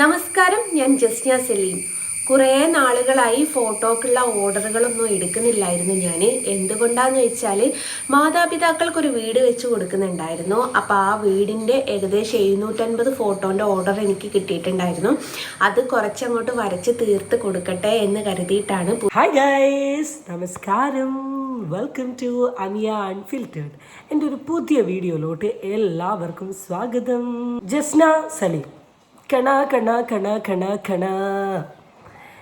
നമസ്കാരം ഞാൻ ജസ്ന സലീം. കുറേ നാളുകളായി ഫോട്ടോക്കുള്ള ഓർഡറുകളൊന്നും എടുക്കുന്നില്ലായിരുന്നു ഞാൻ എന്തുകൊണ്ടാന്ന് വെച്ചാൽ മാതാപിതാക്കൾക്കൊരു വീട് വെച്ച് കൊടുക്കുന്നുണ്ടായിരുന്നു. അപ്പോൾ ആ വീടിന്റെ ഏകദേശം എഴുന്നൂറ്റൻപത് ഫോട്ടോന്റെ ഓർഡർ എനിക്ക് കിട്ടിയിട്ടുണ്ടായിരുന്നു. അത് കുറച്ചങ്ങോട്ട് വരച്ച് തീർത്ത് കൊടുക്കട്ടെ എന്ന് കരുതിയിട്ടാണ് നമസ്കാരം. വെൽക്കം ടു അമിയ അൺഫിൽറ്റേഡ് എന്റെ ഒരു പുതിയ വീഡിയോയിലോട്ട് എല്ലാവർക്കും സ്വാഗതം. ജസ്ന സലീം. കണ കണ കണ കണ കണ.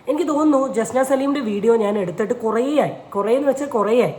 എനിക്ക് തോന്നുന്നു ജസ്ന സലീമിന്റെ വീഡിയോ ഞാൻ എടുത്തിട്ട് കുറേയായി. കുറേ എന്ന് വെച്ചാൽ കുറേയായി.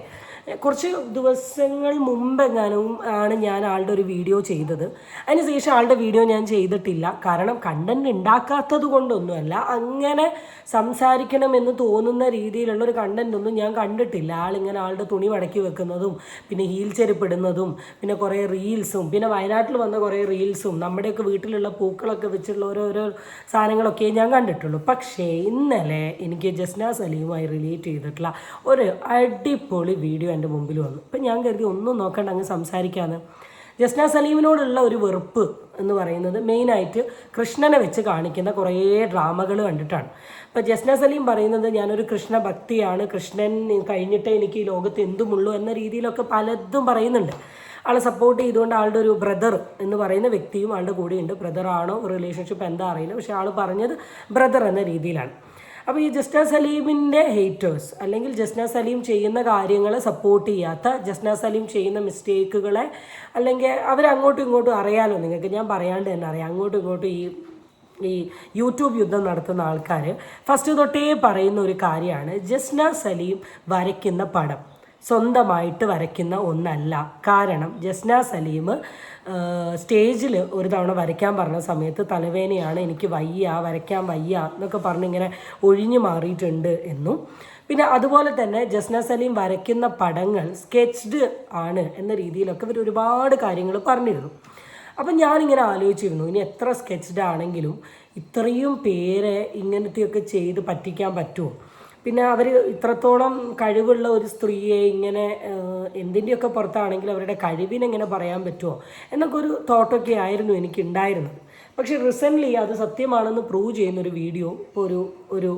കുറച്ച് ദിവസങ്ങൾ മുമ്പെങ്ങാനും ആണ് ഞാൻ ആളുടെ ഒരു വീഡിയോ ചെയ്തത്. അതിനുശേഷം ആളുടെ വീഡിയോ ഞാൻ ചെയ്തിട്ടില്ല. കാരണം കണ്ടന്റ് ഉണ്ടാക്കാത്തത് കൊണ്ടൊന്നുമല്ല. അങ്ങനെ സംസാരിക്കണമെന്ന് തോന്നുന്ന രീതിയിലുള്ള ഒരു കണ്ടന്റ് ഒന്നും ഞാൻ കണ്ടിട്ടില്ല. ആളിങ്ങനെ ആളുടെ തുണി മടക്കി വെക്കുന്നതും പിന്നെ ഹീൽ ചെരുപ്പിടുന്നതും പിന്നെ കുറേ റീൽസും പിന്നെ വയനാട്ടിൽ വന്ന കുറേ റീൽസും നമ്മുടെയൊക്കെ വീട്ടിലുള്ള പൂക്കളൊക്കെ വെച്ചുള്ള ഓരോരോ സാധനങ്ങളൊക്കെ ഞാൻ കണ്ടിട്ടുള്ളൂ. പക്ഷേ ഇന്നലെ എനിക്ക് ജസ്ന സലീമായി റിലേറ്റ് ചെയ്തിട്ടുള്ള ഒരു അടിപൊളി വീഡിയോ എന്റെ മുമ്പിൽ വന്നു. ഇപ്പം ഞാൻ കരുതി ഒന്നും നോക്കണ്ട അങ്ങ് സംസാരിക്കാന്ന്. ജസ്ന സലീമിനോടുള്ള ഒരു വെറുപ്പ് എന്ന് പറയുന്നത് മെയിനായിട്ട് കൃഷ്ണനെ വെച്ച് കാണിക്കുന്ന കുറേ ഡ്രാമകൾ കണ്ടിട്ടാണ്. ഇപ്പം ജസ്ന സലീം പറയുന്നത് ഞാനൊരു കൃഷ്ണ ഭക്തിയാണ് കൃഷ്ണൻ കഴിഞ്ഞിട്ടേ എനിക്ക് ഈ ലോകത്ത് എന്തുമുള്ളൂ എന്ന രീതിയിലൊക്കെ പലതും പറയുന്നുണ്ട്. ആളെ സപ്പോർട്ട് ചെയ്തുകൊണ്ട് ആളുടെ ഒരു ബ്രദർ എന്ന് പറയുന്ന വ്യക്തിയും ആളുടെ കൂടെയുണ്ട്. ബ്രദറാണോ റിലേഷൻഷിപ്പ് എന്താ അറിയില്ല. പക്ഷേ ആൾ പറഞ്ഞത് ബ്രദർ എന്ന രീതിയിലാണ്. അപ്പോൾ ഈ ജസ്ന സലീമിന്റെ ഹേറ്റേഴ്സ് അല്ലെങ്കിൽ ജസ്ന സലീം ചെയ്യുന്ന കാര്യങ്ങളെ സപ്പോർട്ട് ചെയ്യാത്ത ജസ്ന സലീം ചെയ്യുന്ന മിസ്റ്റേക്കുകളെ അല്ലെങ്കിൽ അവരങ്ങോട്ടും ഇങ്ങോട്ടും അറിയാലോ നിങ്ങൾക്ക്. ഞാൻ പറയാണ്ട് തന്നെ അറിയാം. അങ്ങോട്ടും ഇങ്ങോട്ടും ഈ ഈ യൂട്യൂബ് യുദ്ധം നടത്തുന്ന ആൾക്കാർ ഫസ്റ്റ് തൊട്ടേ പറയുന്ന ഒരു കാര്യമാണ് ജസ്ന സലീം വരയ്ക്കുന്ന പടം. സ്വന്തമായിട്ട് വരയ്ക്കുന്ന ഒന്നല്ല. കാരണം ജസ്ന സലീം സ്റ്റേജിൽ ഒരു തവണ വരയ്ക്കാൻ പറഞ്ഞ സമയത്ത് തലവേനയാണ് എനിക്ക് വയ്യ വരയ്ക്കാൻ വയ്യ എന്നൊക്കെ പറഞ്ഞിങ്ങനെ ഒഴിഞ്ഞു മാറിയിട്ടുണ്ട് എന്നും. പിന്നെ അതുപോലെ തന്നെ ജസ്ന സലീം വരയ്ക്കുന്ന പടങ്ങൾ സ്കെച്ച്ഡ് ആണ് എന്ന രീതിയിലൊക്കെ ഇവർ ഒരുപാട് കാര്യങ്ങൾ പറഞ്ഞിരുന്നു. അപ്പം ഞാനിങ്ങനെ ആലോചിച്ചിരുന്നു ഇനി എത്ര സ്കെച്ച്ഡ് ആണെങ്കിലും ഇത്രയും പേരെ ഇങ്ങനത്തെയൊക്കെ ചെയ്ത് പറ്റിക്കാൻ പറ്റുമോ? പിന്നെ അവർ ഇത്രത്തോളം കഴിവുള്ള ഒരു സ്ത്രീയെ ഇങ്ങനെ എന്തിന്റെയൊക്കെ പുറത്താണെങ്കിൽ അവരുടെ കഴിവിനെങ്ങനെ പറയാൻ പറ്റുമോ എന്നൊക്കെ ഒരു തോട്ടൊക്കെ ആയിരുന്നു എനിക്ക് ഉണ്ടായിരുന്നത് പക്ഷേ റീസെന്റ്ലി അത് സത്യമാണെന്ന് പ്രൂവ് ചെയ്യുന്ന ഒരു വീഡിയോ ഇപ്പോൾ ഒരു ഒരു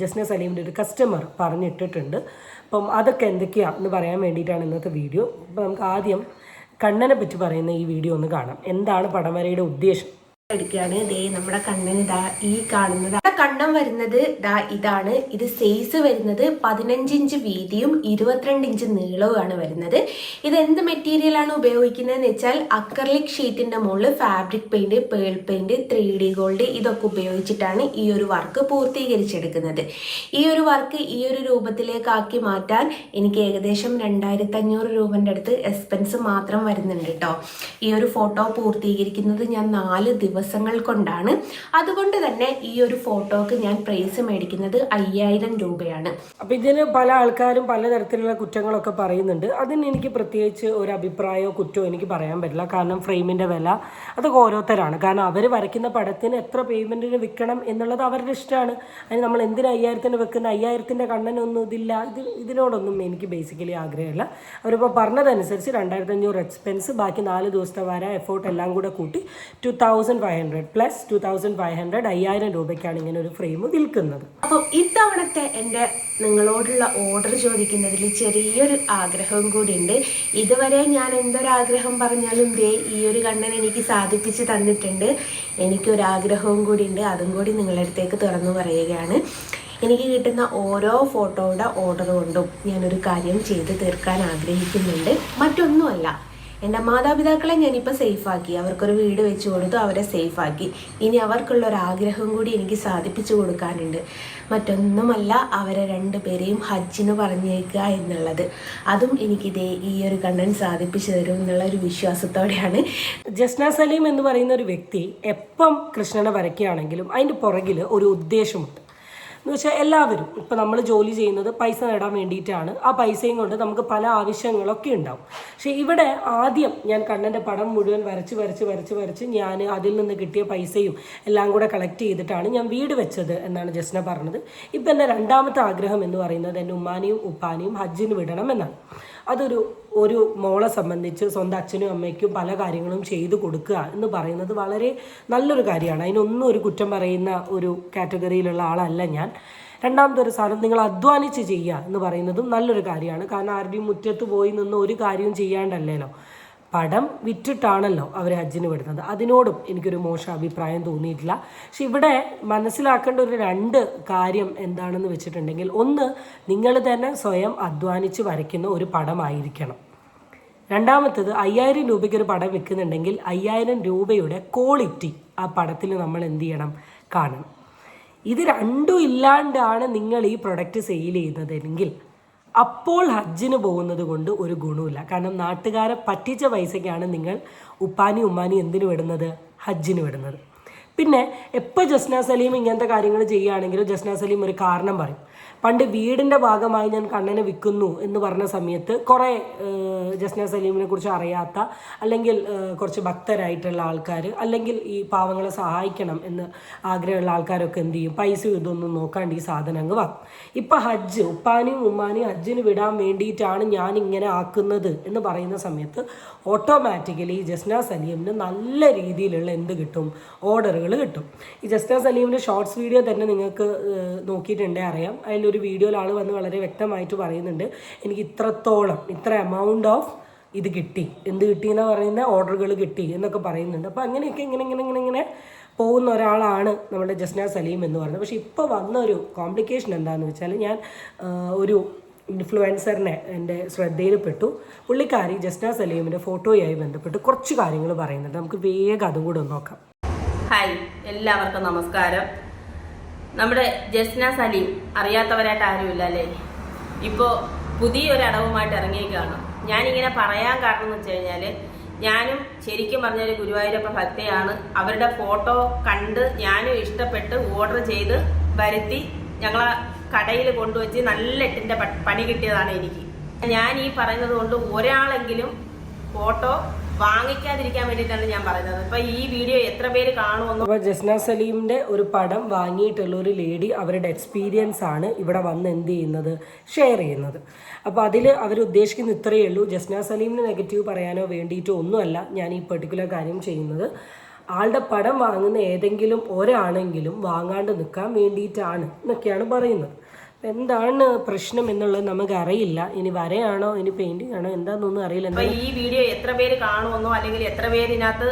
ജസ്നെ സലീമിന്റെ ഒരു കസ്റ്റമർ പറഞ്ഞിട്ടിട്ടുണ്ട്. അപ്പം അതൊക്കെ എന്തൊക്കെയാണ് എന്ന് പറയാൻ വേണ്ടിയിട്ടാണ് ഇന്നത്തെ വീഡിയോ അപ്പം നമുക്ക് ആദ്യം കണ്ണനെ പറ്റി പറയുന്ന ഈ വീഡിയോ ഒന്ന് കാണാം. എന്താണ് പടം വരയുടെ ഉദ്ദേശം? എടുക്കുകയാണ്. ദേ നമ്മുടെ കണ്ണിന് ഇതാ ഈ കാണുന്നത്. കണ്ണം വരുന്നത് ദാ ഇതാണ്. ഇത് സൈസ് വരുന്നത് പതിനഞ്ച് ഇഞ്ച് വീതിയും ഇരുപത്തിരണ്ട് ഇഞ്ച് നീളവുമാണ് വരുന്നത്. ഇത് എന്ത് മെറ്റീരിയലാണ് ഉപയോഗിക്കുന്നതെന്ന് വെച്ചാൽ അക്രലിക് ഷീറ്റിന്റെ മുകളിൽ fabric paint pearl paint three D gold ഇതൊക്കെ ഉപയോഗിച്ചിട്ടാണ് ഈ ഒരു വർക്ക് പൂർത്തീകരിച്ചെടുക്കുന്നത്. ഈ ഒരു വർക്ക് ഈ ഒരു രൂപത്തിലേക്കാക്കി മാറ്റാൻ എനിക്ക് ഏകദേശം രണ്ടായിരത്തി അഞ്ഞൂറ് രൂപന്റെ അടുത്ത് എക്സ്പെൻസ് മാത്രം വരുന്നുണ്ട് കേട്ടോ ഈ ഒരു ഫോട്ടോ പൂർത്തീകരിക്കുന്നത് ഞാൻ നാല് ദിവസങ്ങൾ കൊണ്ടാണ്. അതുകൊണ്ട് തന്നെ ഈ ഒരു ഫോട്ടോക്ക് ഞാൻ പ്രൈസ് മേടിക്കുന്നത് അയ്യായിരം രൂപയാണ്. അപ്പൊ ഇതിന് പല ആൾക്കാരും പലതരത്തിലുള്ള കുറ്റങ്ങളൊക്കെ പറയുന്നുണ്ട്. അതിന് എനിക്ക് പ്രത്യേകിച്ച് ഒരു അഭിപ്രായമോ കുറ്റമോ എനിക്ക് പറയാൻ പറ്റില്ല. കാരണം ഫ്രെയിമിന്റെ വില അതൊക്കെ ഓരോരുത്തരാണ്. കാരണം അവർ വരയ്ക്കുന്ന പടത്തിന് എത്ര പേയ്മെന്റിന് വിൽക്കണം എന്നുള്ളത് അവരുടെ ഇഷ്ടമാണ്. അതിന് നമ്മൾ എന്തിന് അയ്യായിരത്തിന് വെക്കുന്ന അയ്യായിരത്തിന്റെ കണ്ണനൊന്നും ഇതില്ല. ഇത് ഇതിനോടൊന്നും എനിക്ക് ബേസിക്കലി ആഗ്രഹമില്ല. അവരിപ്പോൾ പറഞ്ഞതനുസരിച്ച് രണ്ടായിരത്തി അഞ്ഞൂറ് എക്സ്പെൻസ് ബാക്കി നാല് ദിവസത്തെ വര എഫോർട്ട് എല്ലാം കൂടെ കൂട്ടി two thousand five hundred plus two thousand five hundred അയ്യായിരം രൂപയ്ക്കാണ് ഇങ്ങനെ ഒരു ഫ്രെയിം വിൽക്കുന്നത്. അപ്പോൾ ഇത്തവണത്തെ എന്റെ നിങ്ങളോടുള്ള ഓർഡർ ചോദിക്കുന്നതിൽ ചെറിയൊരു ആഗ്രഹവും കൂടിയുണ്ട് ഇതുവരെ ഞാൻ എന്തൊരാഗ്രഹം പറഞ്ഞാലും ദേ ഈ ഒരു കണ്ണൻ എനിക്ക് സാധിപ്പിച്ച് തന്നിട്ടുണ്ട്. എനിക്കൊരാഗ്രഹവും കൂടി ഉണ്ട്. അതും കൂടി നിങ്ങളുടെ അടുത്തേക്ക് തുറന്നു പറയുകയാണ്. എനിക്ക് കിട്ടുന്ന ഓരോ ഫോട്ടോയുടെ ഓർഡർ കൊണ്ടും ഞാനൊരു കാര്യം ചെയ്ത് തീർക്കാൻ ആഗ്രഹിക്കുന്നുണ്ട്. മറ്റൊന്നുമല്ല എന്റെ മാതാപിതാക്കളെ ഞാനിപ്പോൾ സേഫാക്കി അവർക്കൊരു വീട് വെച്ച് കൊടുത്തു അവരെ സേഫാക്കി ഇനി അവർക്കുള്ള ഒരു ആഗ്രഹം കൂടി എനിക്ക് സാധിപ്പിച്ചു കൊടുക്കാനുണ്ട്. മറ്റൊന്നുമല്ല അവരെ രണ്ടുപേരെയും ഹജ്ജിന് പറഞ്ഞേക്കുക എന്നുള്ളത്. അതും എനിക്കിതേ ഈ ഒരു കണ്ണൻ സാധിപ്പിച്ചു തരും എന്നുള്ള ഒരു വിശ്വാസത്തോടെയാണ്. ജസ്ന സലീം എന്ന് പറയുന്ന ഒരു വ്യക്തി എപ്പം കൃഷ്ണനെ വരയ്ക്കുകയാണെങ്കിലും അതിന്റെ പുറകിൽ ഒരു ഉദ്ദേശമുണ്ട്. എന്ന് വെച്ചാൽ എല്ലാവരും ഇപ്പം നമ്മൾ ജോലി ചെയ്യുന്നത് പൈസ നേടാൻ വേണ്ടിയിട്ടാണ്. ആ പൈസയും കൊണ്ട് നമുക്ക് പല ആവശ്യങ്ങളൊക്കെ ഉണ്ടാവും. പക്ഷേ ഇവിടെ ആദ്യം ഞാൻ കണ്ണന്റെ പടം മുഴുവൻ വരച്ച് വരച്ച് വരച്ച് വരച്ച് ഞാൻ അതിൽ നിന്ന് കിട്ടിയ പൈസയും എല്ലാം കൂടെ കളക്ട് ചെയ്തിട്ടാണ് ഞാൻ വീട് വെച്ചത് എന്നാണ് ജസ്ന പറഞ്ഞത്. ഇപ്പം എന്റെ രണ്ടാമത്തെ ആഗ്രഹം എന്ന് പറയുന്നത് എന്റെ ഉമ്മാനെയും ഉപ്പാനെയും ഹജ്ജിന് വിടണം എന്നാണ്. അതൊരു ഒരു മോളെ സംബന്ധിച്ച് സ്വന്തം അച്ഛനും അമ്മയ്ക്കും പല കാര്യങ്ങളും ചെയ്തു കൊടുക്കുക എന്ന് പറയുന്നത് വളരെ നല്ലൊരു കാര്യമാണ്. അതിനൊന്നും ഒരു കുറ്റം പറയുന്ന ഒരു കാറ്റഗറിയിലുള്ള ആളല്ല ഞാൻ. രണ്ടാമത്തെ ഒരു സാധനം നിങ്ങൾ അധ്വാനിച്ച് ചെയ്യുക എന്ന് പറയുന്നതും നല്ലൊരു കാര്യമാണ്. കാരണം ആരുടെയും മുറ്റത്ത് പോയി നിന്ന് ഒരു കാര്യവും ചെയ്യാണ്ടല്ലല്ലോ. പടം വിറ്റിട്ടാണല്ലോ അവർ ഹജ്ജിന് വിടുന്നത്. അതിനോടും എനിക്കൊരു മോശ അഭിപ്രായം തോന്നിയിട്ടില്ല. പക്ഷെ ഇവിടെ മനസ്സിലാക്കേണ്ട ഒരു രണ്ട് കാര്യം എന്താണെന്ന് വെച്ചിട്ടുണ്ടെങ്കിൽ ഒന്ന് നിങ്ങൾ തന്നെ സ്വയം അധ്വാനിച്ച് വരയ്ക്കുന്ന ഒരു പടമായിരിക്കണം. രണ്ടാമത്തത് അയ്യായിരം രൂപയ്ക്ക് ഒരു പടം വിൽക്കുന്നുണ്ടെങ്കിൽ അയ്യായിരം രൂപയുടെ ക്വാളിറ്റി ആ പടത്തിൽ നമ്മൾ എന്ത് ചെയ്യണം? കാണണം. ഇത് രണ്ടും ഇല്ലാണ്ടാണ് നിങ്ങൾ ഈ പ്രൊഡക്റ്റ് സെയിൽ ചെയ്യുന്നതെങ്കിൽ അപ്പോൾ ഹജ്ജിന് പോകുന്നത് കൊണ്ട് ഒരു ഗുണമില്ല കാരണം നാട്ടുകാരെ പറ്റിച്ച പൈസയ്ക്കാണ് നിങ്ങൾ ഉപ്പാനി ഉമ്മാനി എന്തിനു വിടുന്നത്? ഹജ്ജിന് വിടുന്നത്. പിന്നെ എപ്പോൾ ജസ്ന സലീം ഇങ്ങനത്തെ കാര്യങ്ങൾ ചെയ്യുകയാണെങ്കിലും ജസ്ന സലീം ഒരു കാരണം പറയും. പണ്ട് വീടിന്റെ ഭാഗമായി ഞാൻ കണ്ണനെ വിൽക്കുന്നു എന്ന് പറഞ്ഞ സമയത്ത് കുറേ ജസ്ന സലീമിനെ കുറിച്ച് അറിയാത്ത അല്ലെങ്കിൽ കുറച്ച് ഭക്തരായിട്ടുള്ള ആൾക്കാർ അല്ലെങ്കിൽ ഈ പാവങ്ങളെ സഹായിക്കണം എന്ന് ആഗ്രഹമുള്ള ആൾക്കാരൊക്കെ എന്ത് ചെയ്യും? പൈസ ഇതൊന്നും നോക്കാണ്ട് ഈ സാധനം അങ്ങ് വാങ്ങും ഇപ്പം ഹജ്ജ് ഉപ്പാനെയും ഉമ്മാനെയും ഹജ്ജിന് വിടാൻ വേണ്ടിയിട്ടാണ് ഞാൻ ഇങ്ങനെ ആക്കുന്നത് എന്ന് പറയുന്ന സമയത്ത് ഓട്ടോമാറ്റിക്കലി ജസ്ന സലീമിന് നല്ല രീതിയിലുള്ള എന്ത് കിട്ടും? ഓർഡറുകൾ കിട്ടും. ഈ ജസ്ന സലീമിന്റെ ഷോർട്സ് വീഡിയോ തന്നെ നിങ്ങൾക്ക് നോക്കിയിട്ടുണ്ടേ അറിയാം. അതിലൊരു വീഡിയോയിൽ ആൾ വന്ന് വളരെ വ്യക്തമായിട്ട് പറയുന്നുണ്ട്. എനിക്ക് ഇത്രത്തോളം ഇത്ര എമൗണ്ട് ഓഫ് ഇത് കിട്ടി. എന്ത് കിട്ടി എന്ന് പറയുന്ന? ഓർഡറുകൾ കിട്ടി എന്നൊക്കെ പറയുന്നുണ്ട്. അപ്പോൾ അങ്ങനെയൊക്കെ ഇങ്ങനെ ഇങ്ങനെ ഇങ്ങനെ ഇങ്ങനെ പോകുന്ന ഒരാളാണ് നമ്മുടെ ജസ്ന സലീം എന്ന് പറയുന്നത്. പക്ഷേ ഇപ്പോൾ വന്ന ഒരു കോംപ്ലിക്കേഷൻ എന്താണെന്ന് വെച്ചാൽ ഞാൻ ഒരു ഇൻഫ്ലുവൻസറിനെ എന്റെ ശ്രദ്ധയിൽപ്പെട്ടു പുള്ളിക്കാരി ജസ്ന സലീമിന്റെ ഫോട്ടോയുമായി ബന്ധപ്പെട്ട് കുറച്ച് കാര്യങ്ങൾ പറയുന്നുണ്ട്. നമുക്ക് വേഗം അതും കൂടെ ഒന്ന് നോക്കാം. ഹായ് എല്ലാവർക്കും നമസ്കാരം. നമ്മുടെ ജസ്ന സലീം അറിയാത്തവരായിട്ട് ആരുമില്ല അല്ലേ? ഇപ്പോൾ പുതിയൊരു അടവുമായിട്ട് ഇറങ്ങിയേക്കാണ് ഞാനിങ്ങനെ പറയാൻ കാരണം എന്ന് വെച്ച് കഴിഞ്ഞാൽ ഞാനും ശരിക്കും പറഞ്ഞൊരു ഗുരുവായൂരപ്പ ഭക്തയാണ്. അവരുടെ ഫോട്ടോ കണ്ട് ഞാനും ഇഷ്ടപ്പെട്ട് ഓർഡർ ചെയ്ത് വരുത്തി ഞങ്ങളെ കടയിൽ കൊണ്ടുവച്ച് നല്ല എട്ടിന്റെ പണി കിട്ടിയതാണ് എനിക്ക്. ഞാൻ ഈ പറയുന്നത് കൊണ്ട് ഒരാളെങ്കിലും ഫോട്ടോ വാങ്ങിക്കാതിരിക്കാൻ വേണ്ടിയിട്ടാണ് ഞാൻ പറയുന്നത്. ഇപ്പൊ ഈ വീഡിയോ എത്ര പേര് കാണുമെന്ന് അപ്പൊ ജസ്ന സലീമിന്റെ ഒരു പടം വാങ്ങിയിട്ടുള്ള ഒരു ലേഡി അവരുടെ എക്സ്പീരിയൻസ് ആണ് ഇവിടെ വന്ന് എന്ത് ചെയ്യുന്നത്? ഷെയർ ചെയ്യുന്നത്. അപ്പോൾ അതിൽ അവർ ഉദ്ദേശിക്കുന്ന ഇത്രയേ ഉള്ളൂ. ജസ്ന സലീമിന് നെഗറ്റീവ് പറയാനോ വേണ്ടിയിട്ടോ ഒന്നുമല്ല ഞാൻ ഈ പെർട്ടിക്കുലർ കാര്യം ചെയ്യുന്നത്. ആളുടെ പടം വാങ്ങുന്ന ഏതെങ്കിലും ഒരാണെങ്കിലും വാങ്ങാണ്ട് നിൽക്കാൻ വേണ്ടിയിട്ടാണ് എന്നൊക്കെയാണ് പറയുന്നത്. എന്താണ് പ്രശ്നം എന്നുള്ളത് നമുക്ക് അറിയില്ല ഇനി വരയാണോ? ഇനി പെയിന്റിംഗ് ആണോ? എന്താണെന്നൊന്നും അറിയില്ല. ഈ വീഡിയോ എത്ര പേര് കാണുമെന്നോ അല്ലെങ്കിൽ എത്ര പേര് ഇതിനകത്ത്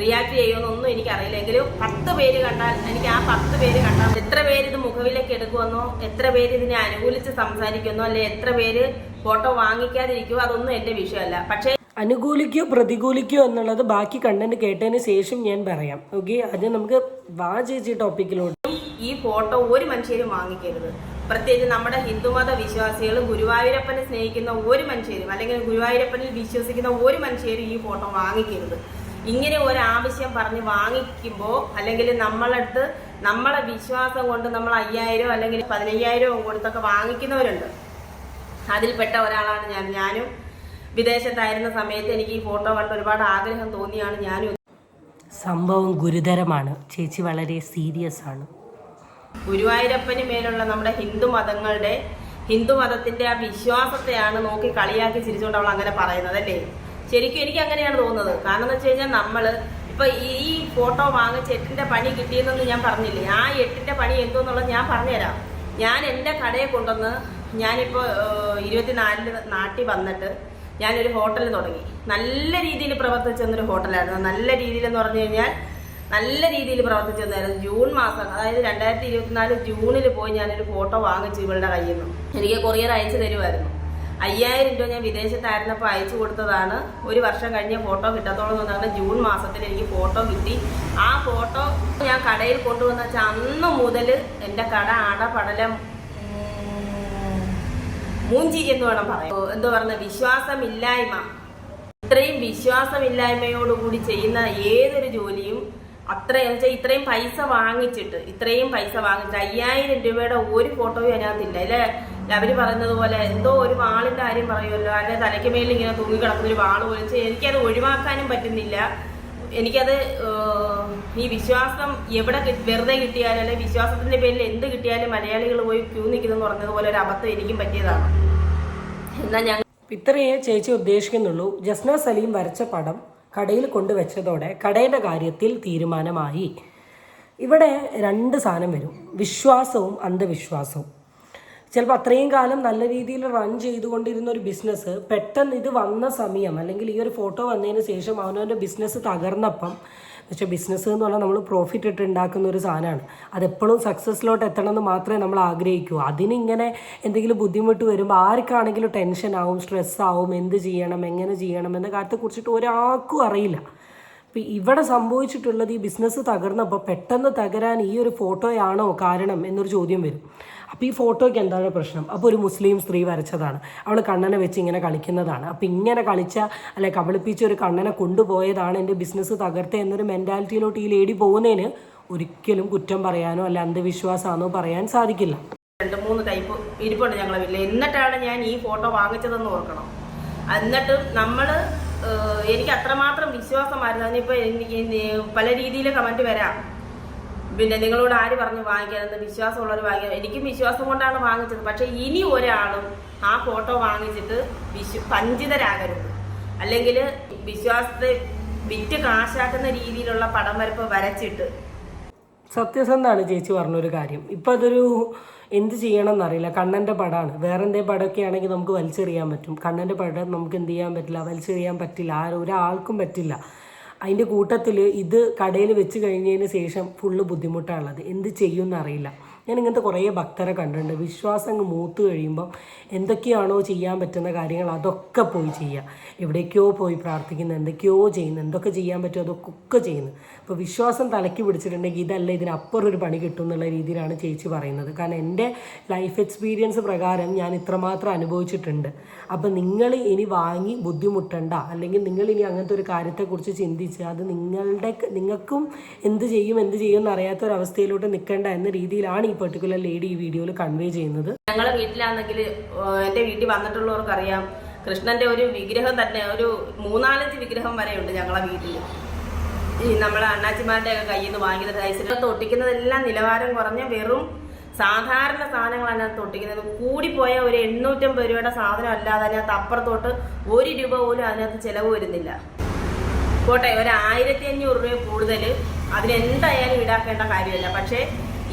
റിയാക്ട് ചെയ്യുമെന്നൊന്നും എനിക്കറിയില്ലെങ്കിലും പത്ത് പേര് കണ്ടാൽ എനിക്ക് ആ പത്ത് പേര് കണ്ടാൽ എത്ര പേര് ഇത് മുഖവിലേക്ക് എടുക്കുമെന്നോ എത്ര പേര് ഇതിനെ അനുകൂലിച്ച് സംസാരിക്കുന്നോ അല്ലെ എത്ര പേര് ഫോട്ടോ വാങ്ങിക്കാതിരിക്കുമോ അതൊന്നും എന്റെ വിഷയമല്ല. പക്ഷേ അനുകൂലിക്കോ പ്രതികൂലിക്കോ എന്നുള്ളത് ബാക്കി കണ്ടന്റ് കേട്ടതിന് ശേഷം ഞാൻ പറയാം. ഓക്കെ അത് നമുക്ക് വാ ചേച്ചി ടോപ്പിക്കിലോട്ട് ഈ ഫോട്ടോ ഒരു മനുഷ്യരും വാങ്ങിക്കരുത്. പ്രത്യേകിച്ച് നമ്മുടെ ഹിന്ദുമത വിശ്വാസികൾ ഗുരുവായൂരപ്പനെ സ്നേഹിക്കുന്ന ഒരു മനുഷ്യരും അല്ലെങ്കിൽ ഗുരുവായൂരപ്പനിൽ വിശ്വസിക്കുന്ന ഒരു മനുഷ്യരും ഈ ഫോട്ടോ വാങ്ങിക്കരുത്. ഇങ്ങനെ ഒരു ആവശ്യം പറഞ്ഞ് വാങ്ങിക്കുമ്പോൾ അല്ലെങ്കിൽ നമ്മളടുത്ത് നമ്മളെ വിശ്വാസം കൊണ്ട് നമ്മൾ അയ്യായിരം അല്ലെങ്കിൽ പതിനയ്യായിരം കൊടുത്തൊക്കെ വാങ്ങിക്കുന്നവരുണ്ട്. അതിൽപ്പെട്ട ഒരാളാണ് ഞാൻ. ഞാനും വിദേശത്തായിരുന്ന സമയത്ത് എനിക്ക് ഈ ഫോട്ടോ കണ്ട് ഒരുപാട് ആഗ്രഹം തോന്നിയാണ് ഞാനും. സംഭവം ഗുരുതരമാണ്. ചേച്ചി വളരെ സീരിയസ് ആണ്. ഗുരുവായൂരപ്പന് മേലുള്ള നമ്മുടെ ഹിന്ദു മതങ്ങളുടെ ഹിന്ദു മതത്തിന്റെ ആ വിശ്വാസത്തെയാണ് നോക്കി കളിയാക്കി ചിരിച്ചുകൊണ്ട് അവൾ അങ്ങനെ പറയുന്നത് അല്ലേ? ശരിക്കും എനിക്ക് അങ്ങനെയാണ് തോന്നുന്നത്. കാരണം എന്ന് വെച്ച് കഴിഞ്ഞാൽ നമ്മൾ ഇപ്പൊ ഈ ഫോട്ടോ വാങ്ങിച്ച് എട്ടിന്റെ പണി കിട്ടിയെന്നൊന്നും ഞാൻ പറഞ്ഞില്ലേ? ആ എട്ടിന്റെ പണി എന്തോന്നുള്ളത് ഞാൻ പറഞ്ഞുതരാം. ഞാൻ എന്റെ കടയെ കൊണ്ടുവന്ന് ഞാനിപ്പോൾ ഇരുപത്തിനാലിന് നാട്ടിൽ വന്നിട്ട് ഞാനൊരു ഹോട്ടൽ തുടങ്ങി. നല്ല രീതിയിൽ പ്രവർത്തിച്ചു വന്നൊരു ഹോട്ടലായിരുന്നു. നല്ല രീതിയിൽ എന്ന് പറഞ്ഞു കഴിഞ്ഞാൽ നല്ല രീതിയിൽ പ്രവർത്തിച്ചു വന്നായിരുന്നു ജൂൺ മാസം അതായത് രണ്ടായിരത്തി ഇരുപത്തിനാല് ജൂണിൽ പോയി ഞാനൊരു ഫോട്ടോ വാങ്ങിച്ചു ഇവളുടെ കയ്യിൽ നിന്ന്. എനിക്ക് കൊറിയർ അയച്ചു തരുമായിരുന്നു. അയ്യായിരം രൂപ ഞാൻ വിദേശത്തായിരുന്നപ്പോൾ അയച്ചു കൊടുത്തതാണ്. ഒരു വർഷം കഴിഞ്ഞ ഫോട്ടോ കിട്ടത്തോളം പറഞ്ഞാൽ ജൂൺ മാസത്തിൽ എനിക്ക് ഫോട്ടോ കിട്ടി. ആ ഫോട്ടോ ഞാൻ കടയിൽ കൊണ്ടുവന്ന വെച്ചാൽ അന്ന് മുതൽ എന്റെ കട ആട പടലം ഉം, മൂഞ്ചി എന്ന് വേണം പറയാം എന്താ പറയുക വിശ്വാസമില്ലായ്മ. ഇത്രയും വിശ്വാസമില്ലായ്മയോടുകൂടി ചെയ്യുന്ന ഏതൊരു ജോലിയും അത്രയും വെച്ചാൽ ഇത്രയും പൈസ വാങ്ങിച്ചിട്ട് ഇത്രയും പൈസ വാങ്ങിച്ചിട്ട് അയ്യായിരം രൂപയുടെ ഒരു ഫോട്ടോയും അതിനകത്തില്ല. അല്ലേ? അവർ പറയുന്നത് പോലെ എന്തോ ഒരു വാളിന്റെ കാര്യം പറയുമല്ലോ. അല്ലെ തലയ്ക്ക് മേലിൽ ഇങ്ങനെ തൂങ്ങി കിടക്കുന്ന ഒരു വാൾ പോലും. എനിക്കത് ഒഴിവാക്കാനും പറ്റുന്നില്ല. എനിക്കത് ഈ വിശ്വാസം എവിടെ വെറുതെ കിട്ടിയാലും അല്ലെങ്കിൽ വിശ്വാസത്തിന്റെ പേരിൽ എന്ത് കിട്ടിയാലും മലയാളികൾ പോയി ക്യൂ നിൽക്കുന്നു പറഞ്ഞതുപോലെ ഒരു അബദ്ധം എനിക്കും പറ്റിയതാണ്. എന്നാൽ ഞങ്ങൾ ഇത്രയേ ചേച്ചി ഉദ്ദേശിക്കുന്നുള്ളൂ ജസ്ന സലീം വരച്ച പടം കടയിൽ കൊണ്ടുവച്ചതോടെ കടയുടെ കാര്യത്തിൽ തീരുമാനമായി. ഇവിടെ രണ്ട് സാധനം വരും. വിശ്വാസവും അന്ധവിശ്വാസവും. ചിലപ്പോൾ അത്രയും കാലം നല്ല രീതിയിൽ റൺ ചെയ്തുകൊണ്ടിരുന്ന ഒരു ബിസിനസ് പെട്ടെന്ന് ഇത് വന്ന സമയം അല്ലെങ്കിൽ ഈ ഒരു ഫോട്ടോ വന്നതിന് ശേഷം അവനവന്റെ ബിസിനസ് തകർന്നപ്പം പക്ഷേ ബിസിനസ് എന്ന് പറഞ്ഞാൽ നമ്മൾ പ്രോഫിറ്റ് ഇട്ട് ഉണ്ടാക്കുന്ന ഒരു സാധനമാണ് അതെപ്പോഴും സക്സസ്സിലോട്ട് എത്തണം എന്ന് മാത്രമേ നമ്മൾ ആഗ്രഹിക്കൂ. അതിനിങ്ങനെ എന്തെങ്കിലും ബുദ്ധിമുട്ട് വരുമ്പോൾ ആർക്കാണെങ്കിലും ടെൻഷൻ ആവും സ്ട്രെസ് ആവും എന്ത് ചെയ്യണം എങ്ങനെ ചെയ്യണം എന്ന കാര്യത്തെക്കുറിച്ചിട്ട് ഒരാൾക്കും അറിയില്ല. ഇപ്പം ഇവിടെ സംഭവിച്ചിട്ടുള്ളത് ഈ ബിസിനസ് തകർന്നപ്പോൾ പെട്ടെന്ന് തകരാൻ ഈ ഒരു ഫോട്ടോയാണോ കാരണം എന്നൊരു ചോദ്യം വരും. അപ്പോൾ ഈ ഫോട്ടോയ്ക്ക് എന്താണ് പ്രശ്നം? അപ്പോൾ ഒരു മുസ്ലിം സ്ത്രീ വരച്ചതാണ്. അവൾ കണ്ണനെ വെച്ച് ഇങ്ങനെ കളിക്കുന്നതാണ്. അപ്പോൾ ഇങ്ങനെ കളിച്ച അല്ലെ കബളിപ്പിച്ച ഒരു കണ്ണനെ കൊണ്ടുപോയതാണ് എന്റെ ബിസിനസ് തകർത്ത എന്നൊരു മെന്റാലിറ്റിയിലോട്ട് ഈ ലേഡി പോകുന്നതിന് ഒരിക്കലും കുറ്റം പറയാനോ അല്ല അന്ധവിശ്വാസമാണോ പറയാൻ സാധിക്കില്ല. രണ്ട് മൂന്ന് ടൈപ്പ് ഇരിപ്പുണ്ട് ഞങ്ങളെ വീട്ടിൽ എന്നിട്ടാണ് ഞാൻ ഈ ഫോട്ടോ വാങ്ങിച്ചതെന്ന് ഓർക്കണം. എന്നിട്ട് നമ്മൾ എനിക്ക് അത്രമാത്രം വിശ്വാസമായിരുന്നു. അതിനിപ്പോൾ പല രീതിയിൽ കമന്റ് വരാം. പിന്നെ നിങ്ങളോട് ആര് പറഞ്ഞു വാങ്ങിക്കാനെന്ന് വിശ്വാസമുള്ളവർ വാങ്ങിക്കാൻ. എനിക്കും വിശ്വാസം കൊണ്ടാണ് വാങ്ങിച്ചത്. പക്ഷെ ഇനി ഒരാളും ആ ഫോട്ടോ വാങ്ങിച്ചിട്ട് വിശ്വ പഞ്ചിതരാകരുത് അല്ലെങ്കിൽ വിശ്വാസത്തെ വിറ്റ് കാശാക്കുന്ന രീതിയിലുള്ള പടം വരപ്പ് വരച്ചിട്ട്. സത്യസന്ധമാണ് ചേച്ചി പറഞ്ഞൊരു കാര്യം. ഇപ്പം അതൊരു എന്ത് ചെയ്യണം എന്നറിയില്ല കണ്ണന്റെ പടമാണ്. വേറെ എന്തേ പടമൊക്കെ ആണെങ്കിൽ നമുക്ക് വലിച്ചെറിയാൻ പറ്റും. കണ്ണന്റെ പടം നമുക്ക് എന്ത് ചെയ്യാൻ പറ്റില്ല? വലിച്ചെറിയാൻ പറ്റില്ല. ആരും ഒരാൾക്കും പറ്റില്ല. അതിന്റെ കൂട്ടത്തിൽ ഇത് കടയിൽ വെച്ച് കഴിഞ്ഞതിന് ശേഷം ഫുള്ള് ബുദ്ധിമുട്ടാണുള്ളത്. എന്ത് ചെയ്യുമെന്ന് അറിയില്ല. ഞാൻ ഇങ്ങനത്തെ കുറേ ഭക്തരെ കണ്ടിട്ടുണ്ട്. വിശ്വാസം അങ്ങ് മൂത്ത് കഴിയുമ്പം എന്തൊക്കെയാണോ ചെയ്യാൻ പറ്റുന്ന കാര്യങ്ങൾ അതൊക്കെ പോയി ചെയ്യുക. എവിടേക്കോ പോയി പ്രാർത്ഥിക്കുന്നു എന്തൊക്കെയോ ചെയ്യുന്നത് എന്തൊക്കെ ചെയ്യാൻ പറ്റുമോ അതൊക്കെ ഒക്കെ ചെയ്യുന്നു. അപ്പോൾ വിശ്വാസം തലയ്ക്ക് പിടിച്ചിട്ടുണ്ടെങ്കിൽ ഇതല്ല ഇതിനപ്പുറം ഒരു പണി കിട്ടും എന്നുള്ള രീതിയിലാണ് ചേച്ചി പറയുന്നത്. കാരണം എന്റെ ലൈഫ് എക്സ്പീരിയൻസ് പ്രകാരം ഞാൻ ഇത്രമാത്രം അനുഭവിച്ചിട്ടുണ്ട്. അപ്പോൾ നിങ്ങൾ ഇനി വാങ്ങി ബുദ്ധിമുട്ടണ്ട. അല്ലെങ്കിൽ നിങ്ങൾ ഇനി അങ്ങനത്തെ ഒരു കാര്യത്തെക്കുറിച്ച് ചിന്തിച്ച് അത് നിങ്ങളുടെ നിങ്ങൾക്കും എന്ത് ചെയ്യും എന്ത് ചെയ്യും എന്നറിയാത്ത ഒരു അവസ്ഥയിലോട്ട് നിൽക്കേണ്ട എന്ന രീതിയിലാണ് ഈ പെർട്ടിക്കുലർ ലേഡി ഈ വീഡിയോയിൽ കൺവേ ചെയ്യുന്നത്. ഞങ്ങളുടെ വീട്ടിലാണെങ്കിൽ എന്റെ വീട്ടിൽ വന്നിട്ടുള്ളവർക്കറിയാം കൃഷ്ണന്റെ ഒരു വിഗ്രഹം തന്നെ ഒരു മൂന്നാലഞ്ച് വിഗ്രഹം വരെയുണ്ട് ഞങ്ങളെ വീട്ടിൽ ഈ നമ്മളെ അണ്ണാച്ചിമാരുടെ ഒക്കെ കയ്യിൽ നിന്ന് വാങ്ങിയത്. ഐസിനകത്ത് ഒട്ടിക്കുന്നതെല്ലാം നിലവാരം കുറഞ്ഞ വെറും സാധാരണ സാധനങ്ങളാണ് അതിനകത്ത് ഒട്ടിക്കുന്നത് കൂടിപ്പോയ ഒരു എണ്ണൂറ്റമ്പത് രൂപയുടെ സാധനം അല്ലാതെ അതിനകത്ത് അപ്പുറത്തോട്ട് ഒരു രൂപ പോലും അതിനകത്ത് ചിലവ് വരുന്നില്ല. പോട്ടെ ഒരു ആയിരത്തി അഞ്ഞൂറ് രൂപ കൂടുതൽ അതിനെന്തായാലും ഇടാക്കേണ്ട കാര്യമില്ല. പക്ഷേ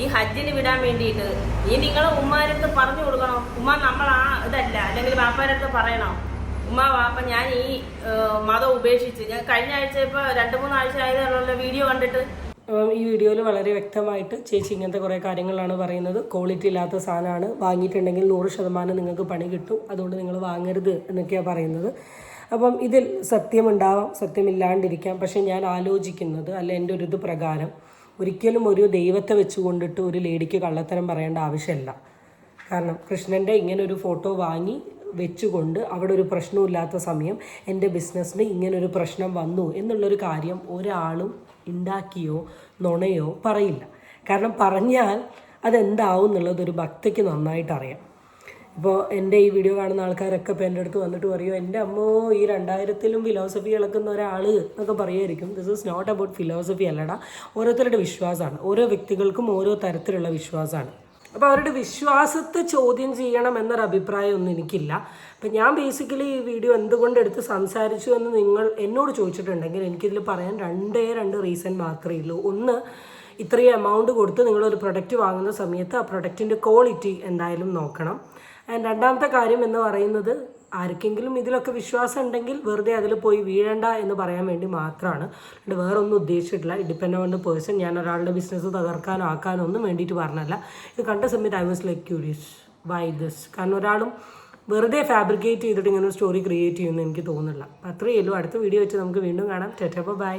ഈ ഹജ്ജിന് വിടാൻ വേണ്ടിയിട്ട് ഈ നിങ്ങൾ ഉമ്മാരടുത്ത് പറഞ്ഞു കൊടുക്കണം? ഉമ്മ നമ്മൾ ആ ഇതല്ല. അല്ലെങ്കിൽ വാപ്പാരടുത്ത് പറയണം? ഉമ്മ വാപ്പ ഞാൻ ഈ മതം ഉപേക്ഷിച്ച്. ഞാൻ കഴിഞ്ഞ ആഴ്ച ഇപ്പോൾ രണ്ട് മൂന്ന് ആഴ്ച ആയതുള്ള വീഡിയോ കണ്ടിട്ട്. അപ്പം ഈ വീഡിയോയിൽ വളരെ വ്യക്തമായിട്ട് ചേച്ചി ഇങ്ങനത്തെ കുറേ കാര്യങ്ങളാണ് പറയുന്നത്. ക്വാളിറ്റി ഇല്ലാത്ത സാധനമാണ്. വാങ്ങിയിട്ടുണ്ടെങ്കിൽ നൂറ് ശതമാനം നിങ്ങൾക്ക് പണി കിട്ടും. അതുകൊണ്ട് നിങ്ങൾ വാങ്ങരുത് എന്നൊക്കെയാണ് പറയുന്നത്. അപ്പം ഇതിൽ സത്യമുണ്ടാവാം സത്യമില്ലാണ്ടിരിക്കാം. പക്ഷേ ഞാൻ ആലോചിക്കുന്നത് അല്ല എന്റെ ഒരു ഇത് പ്രകാരം ഒരിക്കലും ഒരു ദൈവത്തെ വെച്ചുകൊണ്ടിട്ട് ഒരു ലേഡിക്ക് കള്ളത്തരം പറയേണ്ട ആവശ്യമില്ല. കാരണം കൃഷ്ണന്റെ ഇങ്ങനെ ഒരു ഫോട്ടോ വാങ്ങി വെച്ചുകൊണ്ട് അവിടെ ഒരു പ്രശ്നമില്ലാത്ത സമയം എന്റെ ബിസിനസ്സിന് ഇങ്ങനൊരു പ്രശ്നം വന്നു എന്നുള്ളൊരു കാര്യം ഒരാളും ഉണ്ടാക്കിയോ നുണയോ പറയില്ല. കാരണം പറഞ്ഞാൽ അതെന്താവും എന്നുള്ളത് ഒരു ഭക്തയ്ക്ക് നന്നായിട്ട് അറിയാം. ഇപ്പോൾ എന്റെ ഈ വീഡിയോ കാണുന്ന ആൾക്കാരൊക്കെ ഇപ്പോൾ എന്റെ അടുത്ത് വന്നിട്ട് പറയും എന്റെ അമ്മോ ഈ രണ്ടായിരത്തിലും ഫിലോസഫി ഇളക്കുന്ന ഒരാൾ എന്നൊക്കെ പറയുമായിരിക്കും this is not about philosophy അല്ലടാ. ഓരോരുത്തരുടെ വിശ്വാസമാണ്. ഓരോ വ്യക്തികൾക്കും ഓരോ തരത്തിലുള്ള വിശ്വാസമാണ്. അപ്പോൾ അവരുടെ വിശ്വാസത്തെ ചോദ്യം ചെയ്യണം എന്നൊരു അഭിപ്രായം ഒന്നും എനിക്കില്ല. അപ്പം ഞാൻ ബേസിക്കലി ഈ വീഡിയോ എന്തുകൊണ്ട് എടുത്ത് സംസാരിച്ചു എന്ന് നിങ്ങൾ എന്നോട് ചോദിച്ചിട്ടുണ്ടെങ്കിൽ എനിക്കിതിൽ പറയാൻ രണ്ടേ രണ്ട് റീസൺ മാത്രമേ ഉള്ളൂ. ഒന്ന് ഇത്രയും എമൗണ്ട് കൊടുത്ത് നിങ്ങളൊരു പ്രൊഡക്റ്റ് വാങ്ങുന്ന സമയത്ത് ആ പ്രൊഡക്റ്റിന്റെ ക്വാളിറ്റി എന്തായാലും നോക്കണം. രണ്ടാമത്തെ കാര്യം എന്ന് പറയുന്നത് ആർക്കെങ്കിലും ഇതിലൊക്കെ വിശ്വാസം ഉണ്ടെങ്കിൽ വെറുതെ അതിൽ പോയി വീഴണ്ട എന്ന് പറയാൻ വേണ്ടി മാത്രമാണ്. അല്ലാണ്ട് വേറെ ഒന്നും ഉദ്ദേശിച്ചിട്ടില്ല ഡിപ്പെൻഡ് ഓൺ ദ പേഴ്സൺ ഞാൻ ഒരാളുടെ ബിസിനസ് തകർക്കാനോ ആക്കാനോ ഒന്നും വേണ്ടിയിട്ട് പറഞ്ഞല്ല ഇത് കണ്ട സമയത്ത് I was like curious why this കാരണം ഒരാളും വെറുതെ ഫാബ്രിക്കേറ്റ് ചെയ്തിട്ട് ഇങ്ങനെ ഒരു സ്റ്റോറി ക്രിയേറ്റ് ചെയ്യുമെന്ന് എനിക്ക് തോന്നുന്നില്ല. അപ്പോൾ അത്രയേ ഉള്ളൂ. അടുത്ത വീഡിയോ വെച്ച് നമുക്ക് വീണ്ടും കാണാം. ടെറ്റപ്പ ബൈ